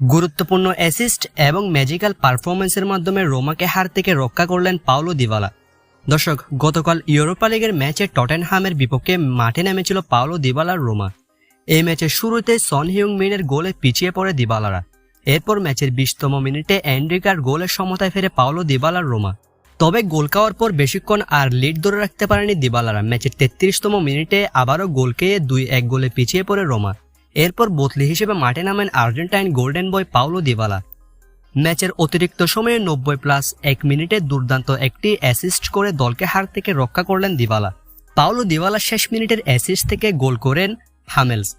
গুরুত্বপূর্ণ অ্যাসিস্ট এবং ম্যাজিক্যাল পারফরমেন্সের মাধ্যমে রোমাকে হার থেকে রক্ষা করলেন পাওলো দিবালা। দর্শক, গতকাল ইউরোপা লিগের ম্যাচে টটেনহামের বিপক্ষে মাঠে নেমেছিল পাওলো দিবালার রোমা। এই ম্যাচের শুরুতে সন হিউং মিনের গোলে পিছিয়ে পড়ে দিবালারা। এরপর ম্যাচের বিশতম মিনিটে অ্যান্ড্রিকার গোলের সমতায় ফেরে পাওলো দিবালার রোমা। তবে গোল খাওয়ার পর বেশিক্ষণ আর লিড ধরে রাখতে পারেনি দিবালারা। ম্যাচের তেত্রিশতম মিনিটে আবারও গোল খেয়ে দুই এক গোলে পিছিয়ে পড়ে রোমা। এরপর বদলি হিসেবে মাঠে নামেন Argentine golden boy Paulo Dybala. ম্যাচের অতিরিক্ত সময়ে নব্বই প্লাস এক মিনিটে দুর্দান্ত একটি অ্যাসিস্ট করে দলকে হার থেকে রক্ষা করলেন দিবালা। পাওলো দিবালা শেষ মিনিটের অ্যাসিস্ট থেকে গোল করেন হামেলস।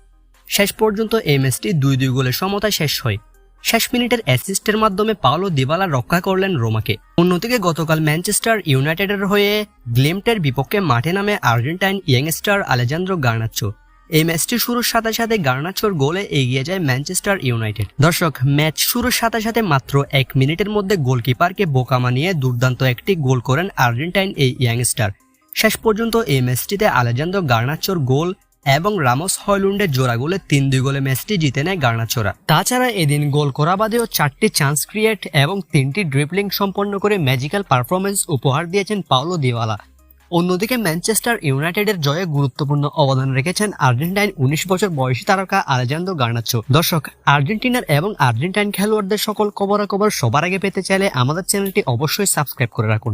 শেষ পর্যন্ত এই ম্যাচটি দুই দুই গোলের সমতায় শেষ হয়। শেষ মিনিটের অ্যাসিস্টের মাধ্যমে পাওলো দিবালা রক্ষা করলেন রোমাকে। অন্যদিকে গতকাল ম্যানচেস্টার ইউনাইটেডের হয়ে গ্লেমটের বিপক্ষে মাঠে নামে আর্জেন্টাইন ইয়ংস্টার আলেজান্দ্রো গার্নাচ্চো। এই ম্যাচটি শুরুর সাথে সাথে গার্নাচোর গোলে এগিয়ে যায় ম্যানচেস্টার ইউনাইটেড। দর্শক, ম্যাচ শুরুর সাথে সাথে মাত্র এক মিনিটের মধ্যে গোলকিপারকে বোকা মানিয়ে দুর্দান্ত একটি গোল করেন আর্জেন্টাইন এই ইয়াংস্টার। শেষ পর্যন্ত এই ম্যাচটিতে আলেজান্দ্রো গার্নাচোর গোল এবং রামোস হয়লুন্ডের জোড়া গোলে তিন দুই গোলে ম্যাচটি জিতে নেয় গার্নাচোরা তাছাড়া এদিন গোল করা বাদেও চারটি চান্স ক্রিয়েট এবং তিনটি ড্রিপলিং সম্পন্ন করে ম্যাজিক্যাল পারফরমেন্স উপহার দিয়েছেন পাওলো দিওয়ালা। অন্যদিকে ম্যানচেস্টার ইউনাইটেডের জয়ে গুরুত্বপূর্ণ অবদান রেখেছেন আর্জেন্টাইন উনিশ বছর বয়সী তারকা আলেজান্দো গার্নাচো দর্শক, আর্জেন্টিনার এবং আর্জেন্টাইন খেলোয়াড়দের সকল খবরাখবর সবার আগে পেতে চাইলে আমাদের চ্যানেলটি অবশ্যই সাবস্ক্রাইব করে রাখুন।